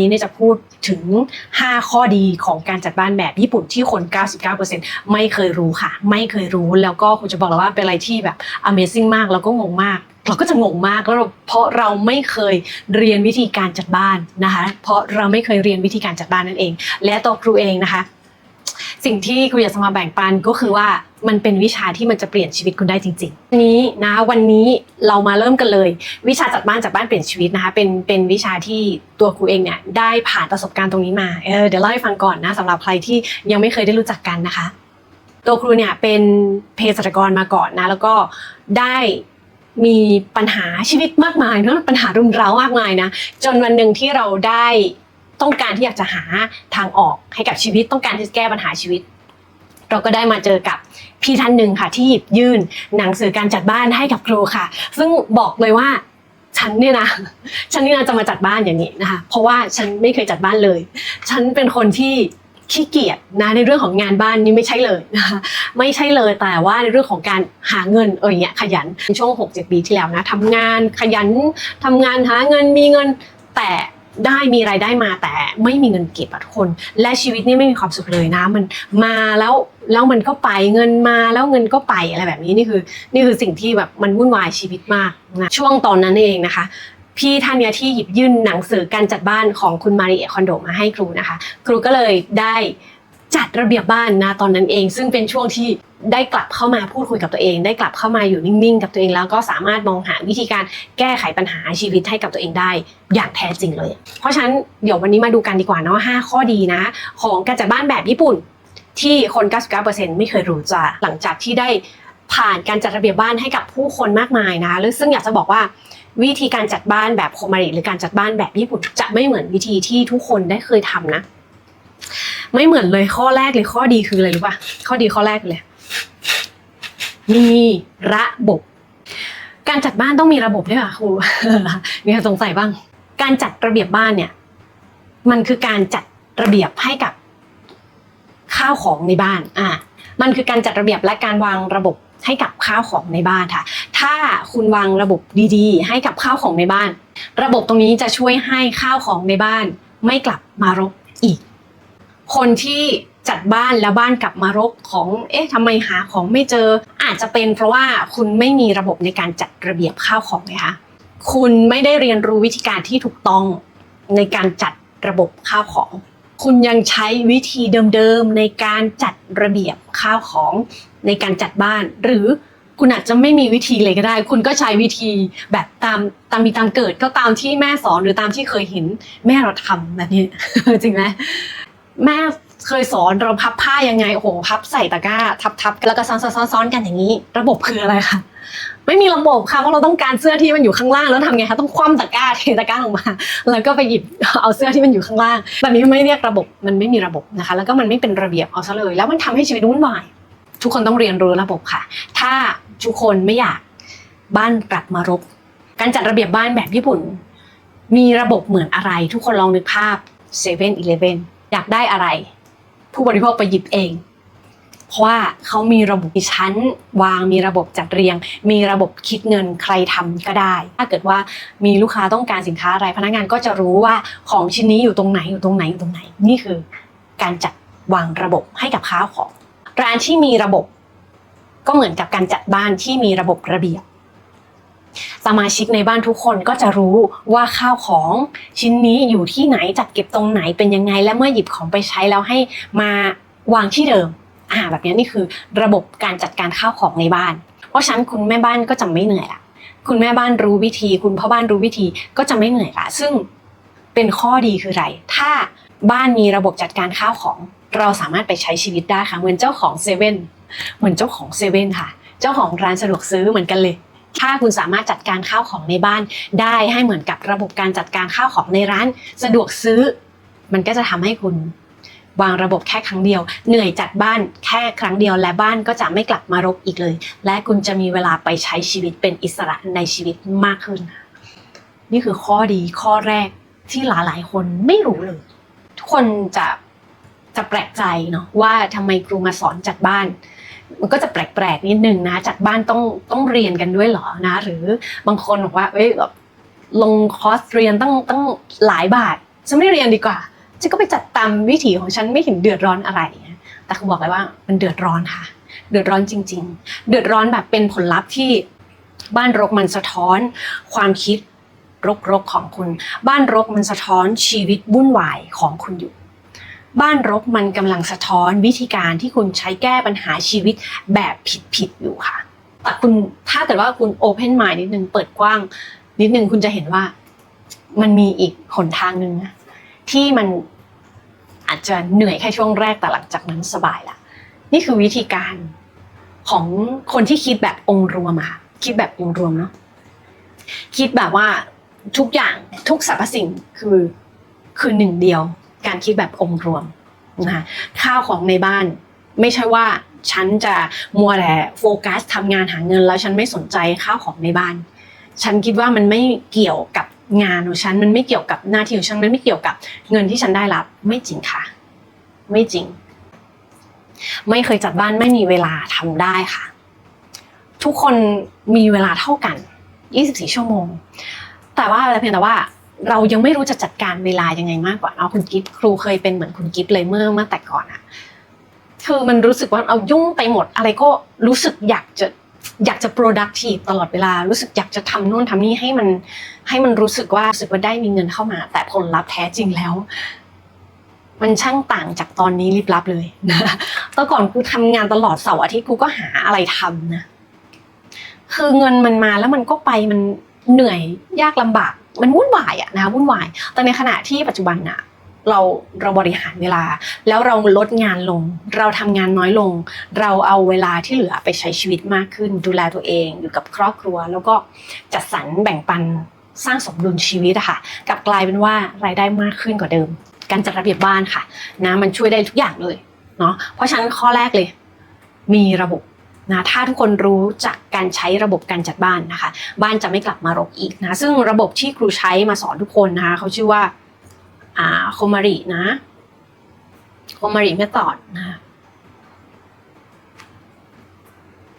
นี้เนี่ยจะพูดถึง 5 ข้อดีของการจัดบ้านแบบญี่ปุ่นที่คน 99%ไม่เคยรู้ค่ะ ไม่เคยรู้แล้วก็คุณจะบอกเราว่าเป็นอะไรที่แบบ Amazing มากแล้วก็งงมากเราก็จะงงมากแล้วเราเพราะเราไม่เคยเรียนวิธีการจัดบ้านนะคะ เพราะเราไม่เคยเรียนวิธีการจัดบ้านนั่นเอง และตัวครูเองนะคะ สิ่งที่ครูอยากจะมาแบ่งปันก็คือว่ามันเป็นวิชาที่มันจะเปลี่ยนชีวิตคุณได้จริงๆ นี้นะวันนี้เรามาเริ่มกันเลย วิชาจัดบ้านจัดบ้านเปลี่ยนชีวิตนะคะเป็นเป็นวิชาที่ตัวครูเองเนี่ยได้ผ่านประสบการณ์ตรงนี้มาเออเดี๋ยวเล่าให้ฟังก่อนนะสำหรับใครที่ยังไม่เคยได้รู้จักกันนะคะ ตัวครูเนี่ยเป็นเภสัชกรมาก่อนนะแล้วก็ได้มีปัญหาชีวิตมากมายเนอะปัญหารุมเร้ามากมายนะจนวันหนึ่งที่เราได้ ต้องการที่อยากจะหาทางออกให้กับชีวิต ต้องการที่จะแก้ปัญหาชีวิต เราก็ได้มาเจอกับพี่ท่านหนึ่งค่ะ ที่หยิบยื่นหนังสือการจัดบ้านให้กับครูค่ะ ซึ่งบอกเลยว่าฉันเนี่ยนะ ฉันนี่นะจะมาจัดบ้านอย่างนี้นะคะ เพราะว่าฉันไม่เคยจัดบ้านเลย ฉันเป็นคนที่ขี้เกียจนะในเรื่องของงานบ้านนี่ไม่ใช่เลยนะคะไม่ใช่เลยแต่ว่าในเรื่องของการหาเงินเอออย่างเงี้ยขยันช่วง6 7ปีที่แล้วนะทำงานขยันทำงานหาเงินมีเงินแต่ ได้มีรายได้มาแต่ไม่มีเงินเก็บอะทุกคน และชีวิตนี่ไม่มีความสุขเลยนะ มันมาแล้วแล้วมันก็ไปเงินมาแล้วเงินก็ไปอะไรแบบนี้นี่คือ นี่คือสิ่งที่แบบมันวุ่นวายชีวิตมากนะช่วงตอนนั้นเองนะคะ พี่ท่านเนี้ยที่หยิบยื่นหนังสือการจัดบ้านของคุณมาริเอคอนโดมาให้ครูนะคะ ครูก็เลยได้ จัดระเบียบบ้านนะตอนนั้นเอง ซึ่งเป็นช่วงที่ได้กลับเข้ามาพูดคุยกับตัวเอง ได้กลับเข้ามาอยู่นิ่งๆ กับตัวเองแล้วก็สามารถมองหาวิธีการแก้ไขปัญหาชีวิตให้กับตัวเองได้อย่างแท้จริงเลย เพราะฉะนั้นเดี๋ยววันนี้มาดูกันดีกว่าเนาะ5ข้อดีนะ ของการจัดบ้านแบบญี่ปุ่น ที่คน 99%ไม่เคยรู้จ้ะหลังจากที่ได้ผ่านการจัดระเบียบบ้านให้กับผู้คนมากมายนะแล้วซึ่งอยากจะบอกว่าวิธีการจัดบ้านแบบโคมาริหรือการจัดบ้านแบบญี่ปุ่นจะไม่เหมือนวิธีที่ทุกคนได้เคยทำนะ ไม่เหมือนเลยข้อแรกเลยข้อดีคืออะไรรู้ป่ะข้อดีข้อแรกเลยมีระบบ การจัดบ้านต้องมีระบบด้วยค่ะครูมีใครสงสัยบ้าง การจัดระเบียบบ้านเนี่ย มันคือการจัดระเบียบให้กับข้าวของในบ้าน อะมันคือการจัดระเบียบและการวางระบบให้กับข้าวของในบ้านค่ะ ถ้าคุณวางระบบดีๆ ให้กับข้าวของในบ้าน ระบบตรงนี้จะช่วยให้ข้าวของในบ้าน ไม่กลับมารกอีก คนที่จัดบ้านแล้วบ้านกลับมารกของ เอ๊ะทำไมหาของไม่เจอ อาจจะเป็นเพราะว่าคุณไม่มีระบบในการจัดระเบียบข้าวของไงคะ คุณไม่ได้เรียนรู้วิธีการที่ถูกต้องในการจัดระบบข้าวของ คุณยังใช้วิธีเดิมๆในการจัดระเบียบข้าวของในการจัดบ้าน หรือคุณอาจจะไม่มีวิธีเลยก็ได้ คุณก็ใช้วิธีแบบตามตามมีตามเกิดก็ตามที่แม่สอนหรือตามที่เคยเห็นแม่เราทำแบบนี้จริงไหม แม่เคยสอนเราพับผ้ายังไงโอ้โหพับใส่ตะกร้า ทับๆแล้วก็ซ้อนซ้อนซ้อนซ้อนกันอย่างนี้ ระบบคืออะไรคะไม่มีระบบค่ะเพราะเราต้องการเสื้อที่มันอยู่ข้างล่างแล้วทำไงคะต้องคว่ำตะกร้าเทตะกร้าลงมา แล้วก็ไปหยิบเอาเสื้อที่มันอยู่ข้างล่างแบบนี้ไม่เรียกระบบมันไม่มีระบบนะคะ แล้วก็มันไม่เป็นระเบียบเอาซะเลย แล้วมันทำให้ชีวิตวุ่นวายทุกคนต้องเรียนรู้ระบบค่ะ ถ้าทุกคนไม่อยากบ้านกลับมารก การจัดระเบียบบ้านแบบญี่ปุ่น มีระบบเหมือนอะไร ทุกคนลองนึกภาพเซเว่นอีเลฟเว่น อยากได้อะไร ผู้บริโภคไปหยิบเอง เพราะว่าเขามีระบบชั้นวางมีระบบจัดเรียง มีระบบคิดเงินใครทำก็ได้ ถ้าเกิดว่ามีลูกค้าต้องการสินค้าอะไรพนักงานก็จะรู้ว่าของชิ้นนี้อยู่ตรงไหนอยู่ตรงไหนอยู่ตรงไหน นี่คือการจัดวางระบบให้กับข้าวของ ร้านที่มีระบบก็เหมือนกับการจัดบ้านที่มีระบบระเบียบ สมาชิกในบ้านทุกคนก็จะรู้ว่าข้าวของชิ้นนี้อยู่ที่ไหนจัดเก็บตรงไหนเป็นยังไง และเมื่อหยิบของไปใช้แล้วให้มาวางที่เดิมอ่าแบบนี้นี่คือระบบการจัดการข้าวของในบ้าน เพราะฉะนั้นคุณแม่บ้านก็จะไม่เหนื่อยละคุณแม่บ้านรู้วิธี คุณพ่อบ้านรู้วิธีก็จะไม่เหนื่อยละซึ่งเป็นข้อดีคืออะไร ถ้าบ้านมีระบบจัดการข้าวของ เราสามารถไปใช้ชีวิตได้ค่ะ เหมือนเจ้าของเซเว่น เหมือนเจ้าของเซเว่นค่ะ เจ้าของร้านสะดวกซื้อเหมือนกันเลย ถ้าคุณสามารถจัดการข้าวของในบ้าน ได้ให้เหมือนกับระบบการจัดการข้าวของในร้าน สะดวกซื้อ มันก็จะทำให้คุณวางระบบแค่ครั้งเดียว เหนื่อยจัดบ้านแค่ครั้งเดียวและบ้านก็จะไม่กลับมารกอีกเลย และคุณจะมีเวลาไปใช้ชีวิตเป็นอิสระในชีวิตมากขึ้น นี่คือข้อดีข้อแรกที่หลายๆคนไม่รู้เลย ทุกคนจะจะแปลกใจเนาะว่าทำไมครูมาสอนจัดบ้าน มันก็จะแปลกๆนิดนึงนะจัดบ้านต้องต้องเรียนกันด้วยเหรอนะ หรือบางคนบอกว่าเอ้ยแบบลงคอร์สเรียนตั้งตั้งหลายบาทฉันไม่เรียนดีกว่าฉันก็ไปจัดตามวิถีของฉันไม่เห็นเดือดร้อนอะไรแต่ครูบอกเลยว่ามันเดือดร้อนค่ะ เดือดร้อนจริง ๆ เดือดร้อนแบบเป็นผลลัพธ์ที่บ้านรกมันสะท้อน ความคิดรกๆของคุณ บ้านรกมันสะท้อนชีวิตวุ่นวายของคุณอยู่ บ้านรกมันกำลังสะท้อนวิธีการที่คุณใช้แก้ปัญหาชีวิตแบบผิดๆอยู่ค่ะ แต่คุณถ้าเกิดว่าคุณโอเพน mind นิดนึงเปิดกว้าง นิดนึงคุณจะเห็นว่ามันมีอีกหนทางหนึ่งนะที่มันอาจจะเหนื่อยแค่ช่วงแรกแต่หลังจากนั้นสบายละนี่คือวิธีการของคนที่คิดแบบองค์รวมอะค่ะคิดแบบองค์รวมเนาะคิดแบบว่าทุกอย่างทุกสรรพสิ่งคือคือหนึ่งเดียว การคิดแบบองค์รวมนะคะข้าวของในบ้านไม่ใช่ว่าฉันจะมัวแต่โฟกัสทำงานหาเงิน แล้วฉันไม่สนใจข้าวของในบ้าน ฉันคิดว่ามันไม่เกี่ยวกับงานของฉันมันไม่เกี่ยวกับหน้าที่ของฉันมันไม่เกี่ยวกับเงินที่ฉันได้รับ ไม่จริงค่ะ ไม่จริง ไม่เคยจัดบ้านไม่มีเวลาทำได้ค่ะ ทุกคนมีเวลาเท่ากัน 24 ชั่วโมง แต่ว่าอะไรเพียงแต่ว่า เรายังไม่รู้จะจัดการเวลายังไงมากกว่าเนาะคุณกิฟครูเคยเป็นเหมือนคุณกิฟเลยเมื่อเมื่อแต่ก่อนอะคือมันรู้สึกว่าเอายุ่งไปหมดอะไรก็รู้สึกอยากจะอยากจะ productive ตลอดเวลารู้สึกอยากจะทำนู่นทำนี่ให้มันให้มันรู้สึกว่ารู้สึกว่าได้มีเงินเข้ามา แต่ผลลัพธ์แท้จริงแล้ว มันช่างต่างจากตอนนี้ลิบลับเลยนะตอนก่อนกูทำงานตลอดเสาร์อาทิตย์กูก็หาอะไรทำนะคือเงินมันมาแล้วมันก็ไปมันเหนื่อยยากลำบาก มันวุ่นวายอะนะวุ่นวาย แต่ในขณะที่ปัจจุบันอะเราเราบริหารเวลา แล้วเราลดงานลง เราทำงานน้อยลง เราเอาเวลาที่เหลือไปใช้ชีวิตมากขึ้น ดูแลตัวเองอยู่กับครอบครัว แล้วก็จัดสรรแบ่งปันสร้างสมดุลชีวิตอะค่ะกลับกลายเป็นว่ารายได้มากขึ้นกว่าเดิม การจัดระเบียบบ้านค่ะนะมันช่วยได้ทุกอย่างเลยเนาะเพราะฉะนั้นข้อแรกเลย มีระบบ นะถ้าทุกคนรู้จักการใช้ระบบการจัดบ้านนะคะ บ้านจะไม่กลับมารกอีกนะซึ่งระบบที่ครูใช้มาสอนทุกคนนะคะเขาชื่อว่าอ่าโคมารินะโคมาริเมธอดนะ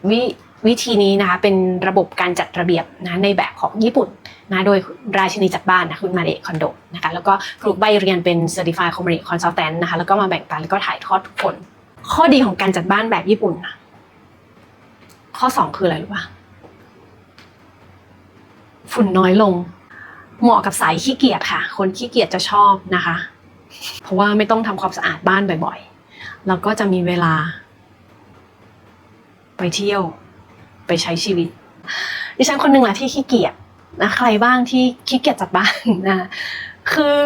วิวิธีนี้นะคะเป็นระบบการจัดระเบียบนะในแบบของญี่ปุ่นนะโดยราชินีจัดบ้านนะคุณมาเดคอนโดนะคะแล้วก็ครูใบเรียนเป็น Certified c o m m a r i Consultant นะคะแล้วก็มาแบ่งปันแล้วก็ถ่ายทอดทุกคน ข้อดีของการจัดบ้านแบบญี่ปุ่นนะ ข้อสองคืออะไรรู้ป่ะฝุ่นน้อยลง เหมาะกับสายขี้เกียจค่ะ คนขี้เกียจจะชอบนะคะ เพราะว่าไม่ต้องทำความสะอาดบ้านบ่อยๆ แล้วก็จะมีเวลา ไปเที่ยว ไปใช้ชีวิต ดิฉันคนหนึ่งแหละที่ขี้เกียจนะใครบ้างที่ขี้เกียจจัดบ้านนะคือ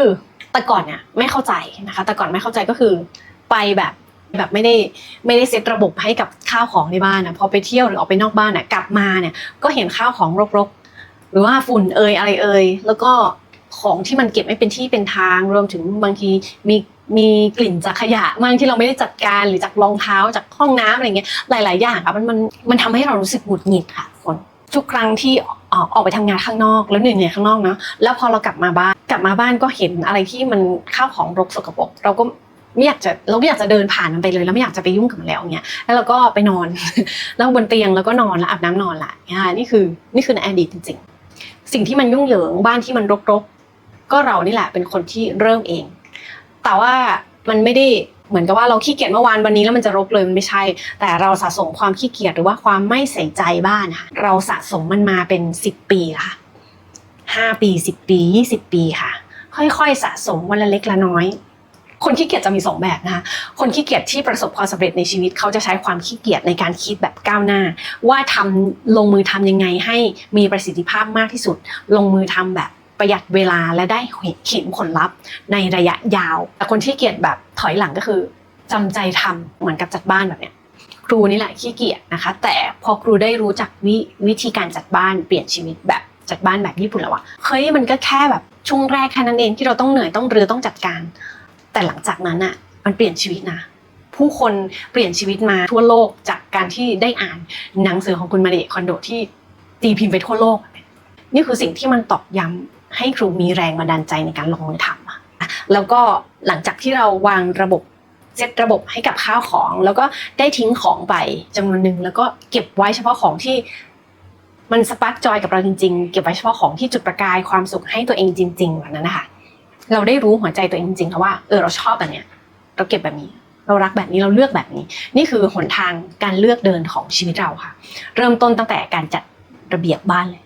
แต่ก่อนเนี่ยไม่เข้าใจนะคะ แต่ก่อนไม่เข้าใจก็คือไปแบบ แบบไม่ได้ไม่ได้เซตระบบให้กับข้าวของในบ้านนะพอไปเที่ยวหรือออกไปนอกบ้านน่ะกลับมาเนี่ยก็เห็นข้าวของรกๆ หรือว่าฝุ่นเอยอะไรเอยแล้วก็ของที่มันเก็บไม่เป็นที่เป็นทางรวมถึงบางทีมีมีกลิ่นจากขยะบางที่เราไม่ได้จัดการหรือจากรองเท้าจากห้องน้ำอะไรเงี้ยหลาย ๆ อย่างอะมันมันมันทำให้เรารู้สึกหงุดหงิดค่ะคนทุกครั้งที่ออกออกไปทำงานข้างนอกแล้วเหนื่อยๆข้างนอกเนาะแล้วพอเรากลับมาบ้านกลับมาบ้านก็เห็นอะไรที่มันข้าวของรกสกปรกเราก็ ไม่อยากจะเราไม่อยากจะเดินผ่านมันไปเลย แล้วไม่อยากจะไปยุ่งกับมันแล้วเงี้ยแล้วเราก็ไปนอนแล้วบนเตียงแล้วก็นอนแล้วอาบน้ำนอนละเนี่ยนี่คือนี่คือในอดีตจริง ๆ สิ่งที่มันยุ่งเหยิงบ้านที่มันรกๆ ก็เรานี่แหละเป็นคนที่เริ่มเอง แต่ว่ามันไม่ได้เหมือนกับว่าเราขี้เกียจเมื่อวานวันนี้แล้วมันจะรกเลยมันไม่ใช่ แต่เราสะสมความขี้เกียจหรือว่าความไม่ใส่ใจบ้านค่ะเราสะสมมันมาเป็นสิบปีค่ะห้าปีสิบปียี่สิบปีค่ะ ค่อยๆ สะสมวันละเล็กละน้อย คนขี้เกียจจะมีสองแบบนะคะคนขี้เกียจที่ประสบความสำเร็จในชีวิตเขาจะใช้ความขี้เกียจในการคิดแบบก้าวหน้า ว่าทำลงมือทำยังไงให้มีประสิทธิภาพมากที่สุด ลงมือทำแบบประหยัดเวลาและได้เห็นผลลัพธ์ในระยะยาว แต่คนที่เกียจแบบถอยหลังก็คือจำใจทำเหมือนกับจัดบ้านแบบเนี้ยครูนี่แหละขี้เกียจนะคะ แต่พอครูได้รู้จักวิวิธีการจัดบ้านเปลี่ยนชีวิตแบบจัดบ้านแบบญี่ปุ่นแล้วอะเฮ้ยมันก็แค่แบบช่วงแรกแค่นั้นเองที่เราต้องเหนื่อยต้องเรือต้องจัดการ แต่หลังจากนั้นอะมันเปลี่ยนชีวิตนะ ผู้คนเปลี่ยนชีวิตมาทั่วโลกจากการที่ได้อ่านหนังสือของคุณมาเดะคอนโดที่ตีพิมพ์ไปทั่วโลก นี่คือสิ่งที่มันตอกย้ำให้ครูมีแรงบันดาลใจในการลงมือทำอะแล้วก็หลังจากที่เราวางระบบเซตระบบให้กับข้าวของ แล้วก็ได้ทิ้งของไปจำนวนหนึ่งแล้วก็เก็บไว้เฉพาะของที่มันสปาร์กจอยกับเราจริงๆ เก็บไว้เฉพาะของที่จุดประกายความสุขให้ตัวเองจริงๆแบบนั้นนะคะ เราได้รู้หัวใจตัวเองจริงๆแล้วว่าเออเราชอบแบบเนี้ยเราเก็บแบบนี้ เรารักแบบนี้เราเลือกแบบนี้ นี่คือหนทางการเลือกเดินของชีวิตเราค่ะ เริ่มต้นตั้งแต่การจัดระเบียบบ้านเลย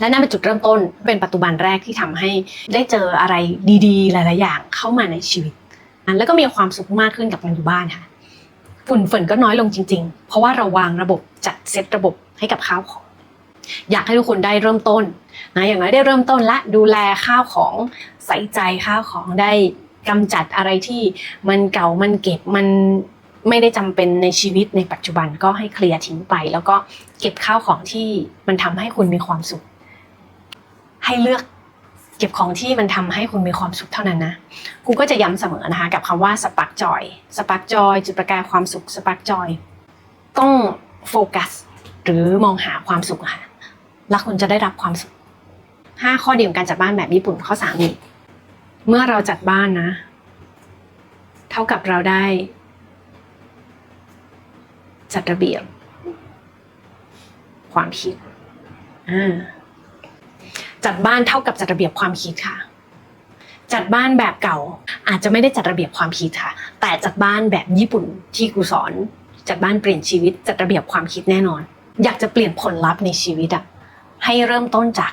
และนั่นเป็นจุดเริ่มต้นเป็นปัจจุบันแรกที่ทำให้ได้เจออะไรดีๆ หลายๆ อย่างเข้ามาในชีวิตแล้วก็มีความสุขมากขึ้นกับการอยู่บ้านค่ะฝุ่นฝนก็น้อยลงจริง ๆ เพราะว่าเราวางระบบจัดเซตระบบให้กับข้าวของ อยากให้ทุกคนได้เริ่มต้นนะอย่างน้อยได้เริ่มต้นละดูแลข้าวของใส่ใจข้าวของได้กำจัดอะไรที่มันเก่ามันเก็บมันไม่ได้จำเป็นในชีวิตในปัจจุบันก็ให้เคลียร์ทิ้งไป แล้วก็เก็บข้าวของที่มันทำให้คุณมีความสุข ให้เลือกเก็บของที่มันทำให้คุณมีความสุขเท่านั้นนะครูก็จะย้ำเสมอนะคะ กับคำว่าสปักจอยสปักจอยจุดประกายความสุขสปักจอยต้องโฟกัสหรือมองหาความสุขค่ะ แล้วคุณจะได้รับความสุขห้าข้อดีของการจัดบ้านแบบญี่ปุ่นข้อสามนี่เมื่อเราจัดบ้านนะ เท่ากับเราได้ จัดระเบียบ ความคิดอ่าจัดบ้านเท่ากับจัดระเบียบความคิดค่ะ จัดบ้านแบบเก่า อาจจะไม่ได้จัดระเบียบความคิดค่ะ แต่จัดบ้านแบบญี่ปุ่นที่ครูสอน จัดบ้านเปลี่ยนชีวิต จัดระเบียบความคิดแน่นอน อยากจะเปลี่ยนผลลัพธ์ในชีวิตอะ ให้เริ่มต้นจาก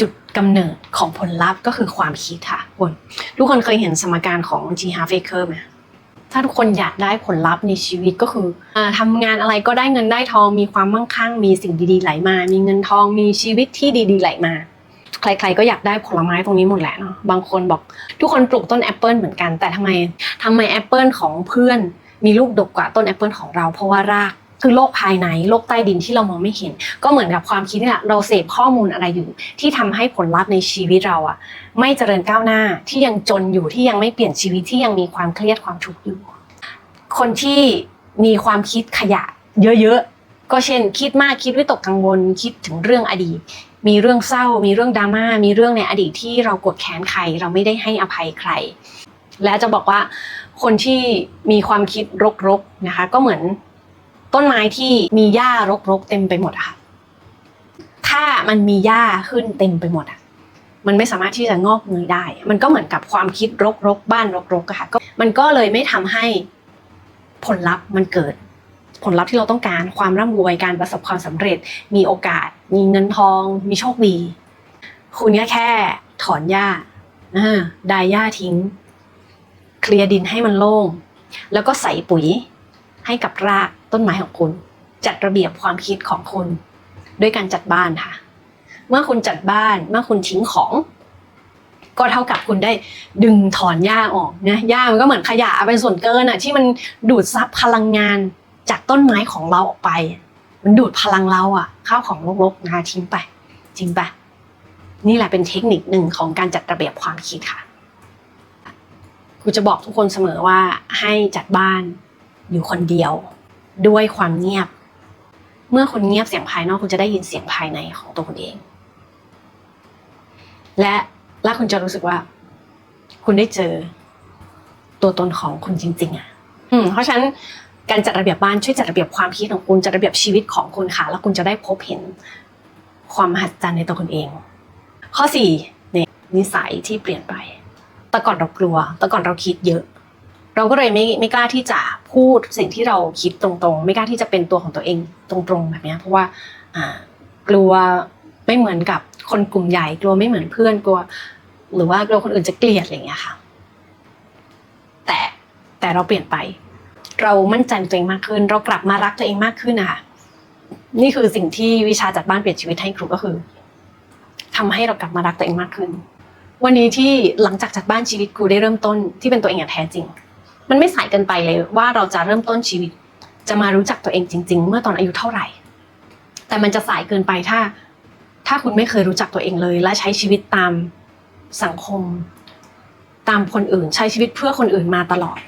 จุดกำเนิดของผลลัพธ์ก็คือความคิดค่ะคุณทุกคนเคยเห็นสมการของ G. h a f a k e r ไหมถ้าทุกคนอยากได้ผลลัพธ์ในชีวิตก็คืออาทำงานอะไรก็ได้เงินได้ทองมีความมั่งคั่ง มีสิ่งดีๆไหลมา มีเงินทองมีชีวิตที่ดีๆไหลมาใครๆก็อยากได้ผลไม้ตรงนี้หมดแหละเนาะบางคนบอกทุกคนปลูกต้นแอปเปิลเหมือนกันแต่ทำไมทำไมแอปเปิลของเพื่อนมีลูกดกกว่าต้นแอปเปิลของเรา เพราะว่าราก คือโลกภายในโลกใต้ดินที่เรามองไม่เห็น ก็เหมือนกับความคิดเนี่แหละเราเสพข้อมูลอะไรอยู่ ที่ทำให้ผลลัพธ์ในชีวิตเราอะไม่เจริญก้าวหน้าที่ยังจนอยู่ที่ยังไม่เปลี่ยนชีวิตที่ยังมีความเครียดความทุกข์อยู่ คนที่มีความคิดขยะ เยอะๆก็เช่น คิดมากคิดวิตกกังวล คิดถึงเรื่องอดีต มีเรื่องเศร้า มีเรื่องดราม่ามีเรื่องในอดีตที่เรากดแค้นใคร เราไม่ได้ให้อภัยใคร และจะบอกว่าคนที่มีความคิดรกๆนะคะ ก็เหมือน ต้นไม้ที่มีหญ้ารกๆเต็มไปหมดอะค่ะ ถ้ามันมีหญ้าขึ้นเต็มไปหมดอะมันไม่สามารถที่จะงอกเงยได้ มันก็เหมือนกับความคิดรกๆบ้านรกๆอะค่ะก็มันก็เลยไม่ทำให้ผลลัพธ์มันเกิดผลลัพธ์ที่เราต้องการความร่ำรวยการประสบความสำเร็จ มีโอกาส มีเงินทอง มีโชคดี คุณก็แค่ถอนหญ้าอ่าดายหญ้าทิ้ง เคลียร์ดินให้มันโล่ง แล้วก็ใส่ปุ๋ย ให้กับรากต้นไม้ของคุณ จัดระเบียบความคิดของคุณด้วยการจัดบ้านค่ะ เมื่อคุณจัดบ้านเมื่อคุณทิ้งของ ก็เท่ากับคุณได้ดึงถอนหญ้าออกนะหญ้ามันก็เหมือนขยะเป็นส่วนเกินอะที่มันดูดซับพลังงานจากต้นไม้ของเราออกไป มันดูดพลังเราอะข้าวของรกๆนะทิ้งไปจริงปะนี่แหละเป็นเทคนิคหนึ่งของการจัดระเบียบความคิดค่ะกูจะบอกทุกคนเสมอว่าให้จัดบ้าน อยู่คนเดียว ด้วยความเงียบ เมื่อคุณเงียบเสียงภายนอกคุณจะได้ยินเสียงภายในของตัวคุณเอง และแล้วคุณจะรู้สึกว่า คุณได้เจอ ตัวตนของคุณจริง ๆ อะ อืม เพราะฉะนั้นการจัดระเบียบบ้านช่วยจัดระเบียบความคิดของคุณจัดระเบียบชีวิตของคุณค่ะ แล้วคุณจะได้พบเห็นความมหัศจรรย์ในตัวคุณเอง ข้อสี่เนี่ยนิสัยที่เปลี่ยนไปแต่ก่อนเรากลัวแต่ก่อนเราคิดเยอะ เราก็เลยไม่ไม่กล้าที่จะพูดสิ่งที่เราคิดตรงๆ ไม่กล้าที่จะเป็นตัวของตัวเองตรงๆแบบนี้เพราะว่าอ่ากลัวไม่เหมือนกับคนกลุ่มใหญ่กลัวไม่เหมือนเพื่อนกลัว หรือว่ากลัวคนอื่นจะเกลียดอะไรอย่างเงี้ยค่ะ แต่แต่เราเปลี่ยนไป เรามั่นใจในตัวเองมากขึ้น เรากลับมารักตัวเองมากขึ้นนะคะนี่คือสิ่งที่วิชาจัดบ้านเปลี่ยนชีวิตให้ครูก็คือทำให้เรากลับมารักตัวเองมากขึ้น วันนี้ที่หลังจากจัดบ้านชีวิตครูได้เริ่มต้นที่เป็นตัวเองอย่างแท้จริง มันไม่สายเกินไปเลยว่าเราจะเริ่มต้นชีวิต จะมารู้จักตัวเองจริง ๆ เมื่อตอนอายุเท่าไหร่ แต่มันจะสายเกินไปถ้า ถ้าคุณไม่เคยรู้จักตัวเองเลย และใช้ชีวิตตามสังคม ตามคนอื่น ใช้ชีวิตเพื่อคนอื่นมาตลอด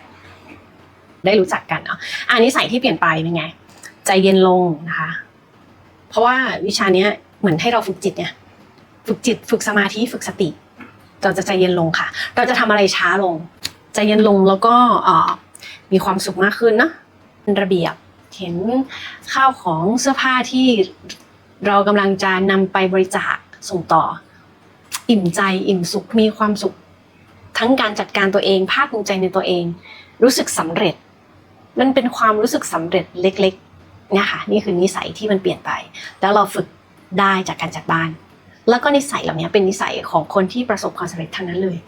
ได้รู้จักกันเนาะอันนี้ใส่ที่เปลี่ยนไปเป็นไง ใจเย็นลงนะคะ เพราะว่าวิชาเนี้ยเหมือนให้เราฝึกจิตเนี่ยฝึกจิต ฝึกสมาธิฝึกสติ เราจะใจเย็นลงค่ะ เราจะทำอะไรช้าลง ใจเย็นลงแล้วก็มีความสุขมากขึ้นนะเป็นระเบียบเห็นข้าวของเสื้อผ้าที่เรากำลังจะนำไปบริจาคส่งต่อ อิ่มใจอิ่มสุขมีความสุข ทั้งการจัดการตัวเองภาคภูมิใจในตัวเอง รู้สึกสำเร็จ มันเป็นความรู้สึกสำเร็จเล็กๆเนี่ยค่ะนี่คือนิสัยที่มันเปลี่ยนไป แล้วเราฝึกได้จากการจัดบ้าน แล้วก็นิสัยเหล่านี้เป็นนิสัยของคนที่ประสบความสำเร็จทั้งนั้นเลย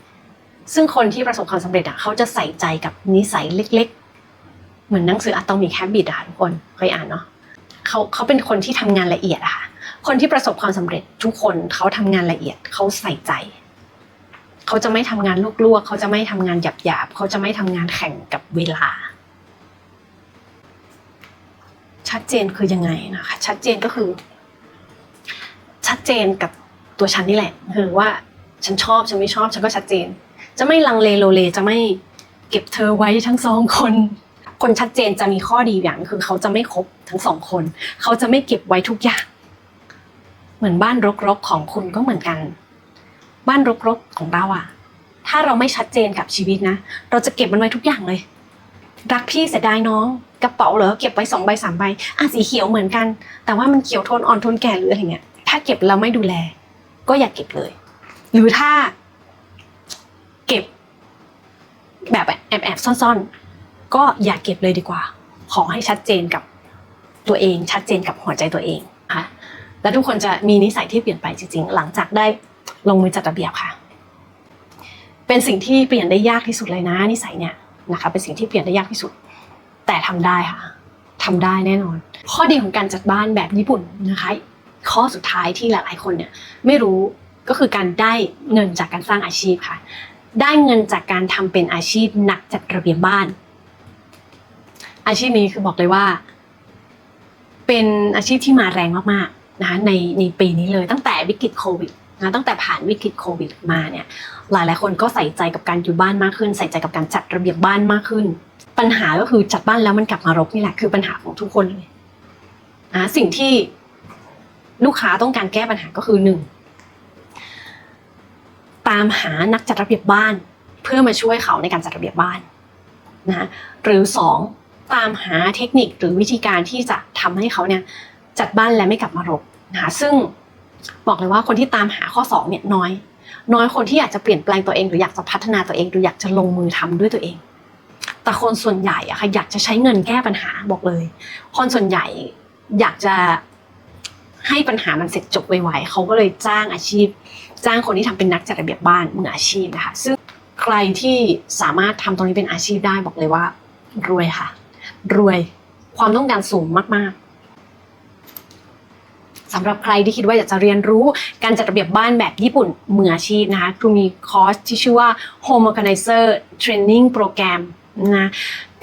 ซึ่งคนที่ประสบความสำเร็จอะเขาจะใส่ใจกับนิสัยเล็ก ๆ เหมือนหนังสือ Atomic Habit อะค่ะทุกคนเคยอ่านเนาะเขาเขาเป็นคนที่ทำงานละเอียดอะค่ะคนที่ประสบความสำเร็จทุกคนเขาทำงานละเอียดเขาใส่ใจ เขาจะไม่ทำงานลวกๆเขาจะไม่ทำงานหยาบๆเขาจะไม่ทำงานแข่งกับเวลา ชัดเจนคือยังไงนะคะชัดเจนก็คือ ชัดเจนกับตัวฉันนี่แหละคือว่าฉันชอบฉันไม่ชอบฉันก็ชัดเจน จะไม่ลังเลโลเลจะไม่เก็บเธอไว้ทั้งสองคน คนชัดเจนจะมีข้อดีอย่างคือเขาจะไม่คบทั้งสองคน เขาจะไม่เก็บไว้ทุกอย่าง เหมือนบ้านรกๆของคุณก็เหมือนกัน บ้านรกๆของเราอะถ้าเราไม่ชัดเจนกับชีวิตนะ เราจะเก็บมันไว้ทุกอย่างเลย รักพี่เสียดายน้อง กระเป๋าเหรอเก็บไว้สองใบสามใบอะสีเขียวเหมือนกัน แต่ว่ามันเขียวโทนอ่อนโทนแก่หรืออะไรเงี้ย ถ้าเก็บแล้วไม่ดูแล ก็อย่าเก็บเลย หรือถ้า เก็บ แบบแอบแอบๆซ่อนๆ ก็อย่าเก็บเลยดีกว่า ขอให้ชัดเจนกับตัวเอง ชัดเจนกับหัวใจตัวเองค่ะและทุกคนจะมีนิสัยที่เปลี่ยนไปจริง ๆ หลังจากได้ลงมือจัดระเบียบค่ะ เป็นสิ่งที่เปลี่ยนได้ยากที่สุดเลยนะ นิสัยเนี่ยนะคะ เป็นสิ่งที่เปลี่ยนได้ยากที่สุด แต่ทำได้ค่ะทำได้แน่นอน ข้อดีของการจัดบ้านแบบญี่ปุ่นนะคะ ข้อสุดท้ายที่หลายๆคนเนี่ยไม่รู้ก็คือการได้เงินจากการสร้างอาชีพค่ะ ได้เงินจากการทำเป็นอาชีพนักจัดระเบียบบ้าน อาชีพนี้คือบอกเลยว่า เป็นอาชีพที่มาแรงมากๆนะคะในในปีนี้เลยตั้งแต่วิกฤตโควิดนะตั้งแต่ผ่านวิกฤตโควิดมาเนี่ยหลายหลายคนก็ใส่ใจกับการอยู่บ้านมากขึ้น ใส่ใจกับการจัดระเบียบบ้านมากขึ้น ปัญหาก็คือจัดบ้านแล้วมันกลับมารกนี่แหละคือปัญหาของทุกคนเลยนะสิ่งที่ลูกค้าต้องการแก้ปัญหาก็คือหนึ่ง ตามหานักจัดระเบียบบ้าน เพื่อมาช่วยเขาในการจัดระเบียบบ้านนะหรือสองตามหาเทคนิคหรือวิธีการที่จะทำให้เขาเนี่ยจัดบ้านและไม่กลับมารกนะซึ่งบอกเลยว่าคนที่ตามหาข้อสองเนี่ยน้อย น้อยคนที่อยากจะเปลี่ยนแปลงตัวเอง หรืออยากจะพัฒนาตัวเอง หรืออยากจะลงมือทำด้วยตัวเอง แต่คนส่วนใหญ่อะค่ะอยากจะใช้เงินแก้ปัญหาบอกเลย คนส่วนใหญ่อยากจะให้ปัญหามันเสร็จจบไวๆเขาก็เลยจ้างอาชีพ จ้างคนที่ทำเป็นนักจัดระเบียบบ้านมืออาชีพนะคะ ซึ่งใครที่สามารถทำตรงนี้เป็นอาชีพได้บอกเลยว่า รวยค่ะ รวยความต้องการสูงมากๆสำหรับใครที่คิดว่าอยากจะเรียนรู้การจัดระเบียบบ้านแบบญี่ปุ่นมืออาชีพนะคะครูมีคอร์สที่ชื่อว่า Home Organizer Training Program นะ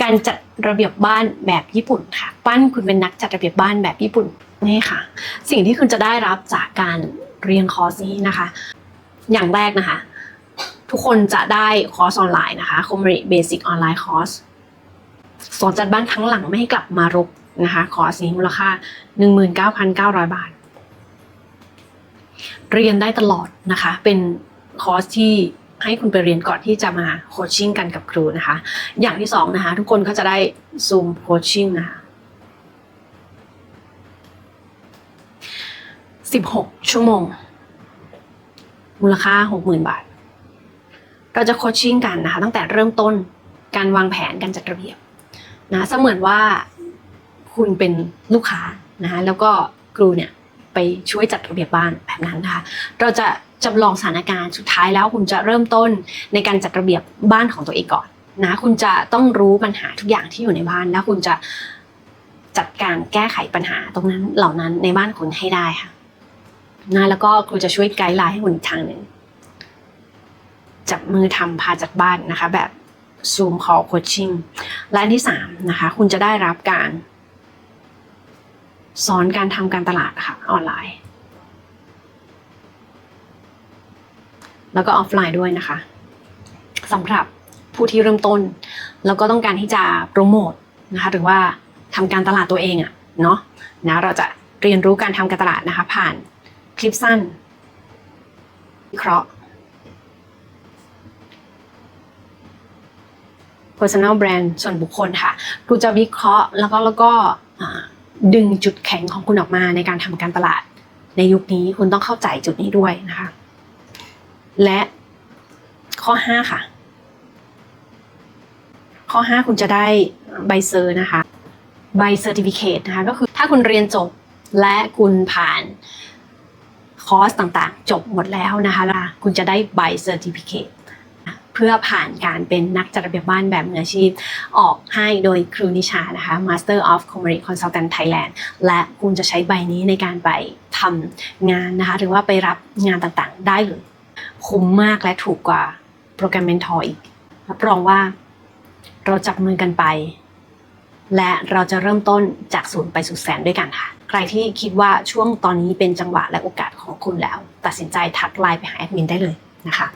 การจัดระเบียบบ้านแบบญี่ปุ่นค่ะ ปั้นคุณเป็นนักจัดระเบียบบ้านแบบญี่ปุ่นนี่ค่ะ สิ่งที่คุณจะได้รับจากการ เรียนคอร์สนี้นะคะ อย่างแรกนะคะ ทุกคนจะได้คอร์สออนไลน์นะคะ c o m r i Basic Online Course สอนจัดบ้านทั้งหลังไม่ให้กลับมารกนะคะคอร์สนี้มูลค่า 19,900 บาท เรียนได้ตลอดนะคะ เป็นคอร์สที่ให้คุณไปเรียนก่อนที่จะมาโคชชิ่งกันกับครูนะคะ อย่างที่สองนะคะ ทุกคนก็จะได้ซูมโคชชิ่งนะคะ 16 ชั่วโมง มูลค่า 60,000 บาท เราจะโคชชิ่งกันนะคะ ตั้งแต่เริ่มต้นการวางแผนการจัดระเบียบนะเสมือนว่าคุณเป็นลูกค้านะคะแล้วก็ครูเนี่ยไปช่วยจัดระเบียบบ้านแบบนั้นนะคะ เราจะจำลองสถานการณ์สุดท้ายแล้วคุณจะเริ่มต้นในการจัดระเบียบบ้านของตัวเองก่อนนะคุณจะต้องรู้ปัญหาทุกอย่างที่อยู่ในบ้านแล้วคุณจะจัดการแก้ไขปัญหาตรงนั้นเหล่านั้นในบ้านคุณให้ได้ค่ะ นะแล้วก็ครูจะช่วยไกด์ไลน์ให้คุณอีกทางหนึ่งจับมือทำพาจัดบ้านนะคะ แบบ Zoom Call Coaching และอันที่สามนะคะ คุณจะได้รับการสอนการทำการตลาดค่ะออนไลน์ แล้วก็ออฟไลน์ด้วยนะคะสำหรับผู้ที่เริ่มต้น แล้วก็ต้องการที่จะโปรโมทนะคะหรือว่าทำการตลาดตัวเองอะเนาะนะเราจะเรียนรู้การทำการตลาดนะคะ ผ่าน คลิปสั้นวิเคราะห์ personal brand ส่วนบุคคลค่ะครูจะวิเคราะห์แล้วก็แล้วก็ดึงจุดแข็งของคุณออกมาในการทำการตลาด ในยุคนี้คุณต้องเข้าใจจุดนี้ด้วยนะคะ และข้อ 5 ค่ะ ข้อ 5 คุณจะได้ใบเซอร์นะคะ ใบเซอร์ติฟิเคตนะคะก็คือถ้าคุณเรียนจบและคุณผ่าน คอร์สต่างๆ จบหมดแล้วนะคะแล้วคุณจะได้ใบเซอร์ติฟิเคตเพื่อผ่านการเป็นนักจัดระเบียบบ้านแบบมืออาชีพ ออกให้โดยครูนิชานะคะ Master of Commerce Consultant Thailand และคุณจะใช้ใบนี้ในการไปทำงานนะคะ หรือว่าไปรับงานต่างๆ ได้เลยคุ้มมากและถูกกว่าโปรแกรมเมนทอร์อีกรับรองว่าเราจับมือกันไป และเราจะเริ่มต้นจากศูนย์ไปสู่แสนด้วยกันค่ะ ใครที่คิดว่าช่วงตอนนี้เป็นจังหวะและโอกาสของคุณแล้ว ตัดสินใจทักไลน์ไปหาแอดมินได้เลยนะคะ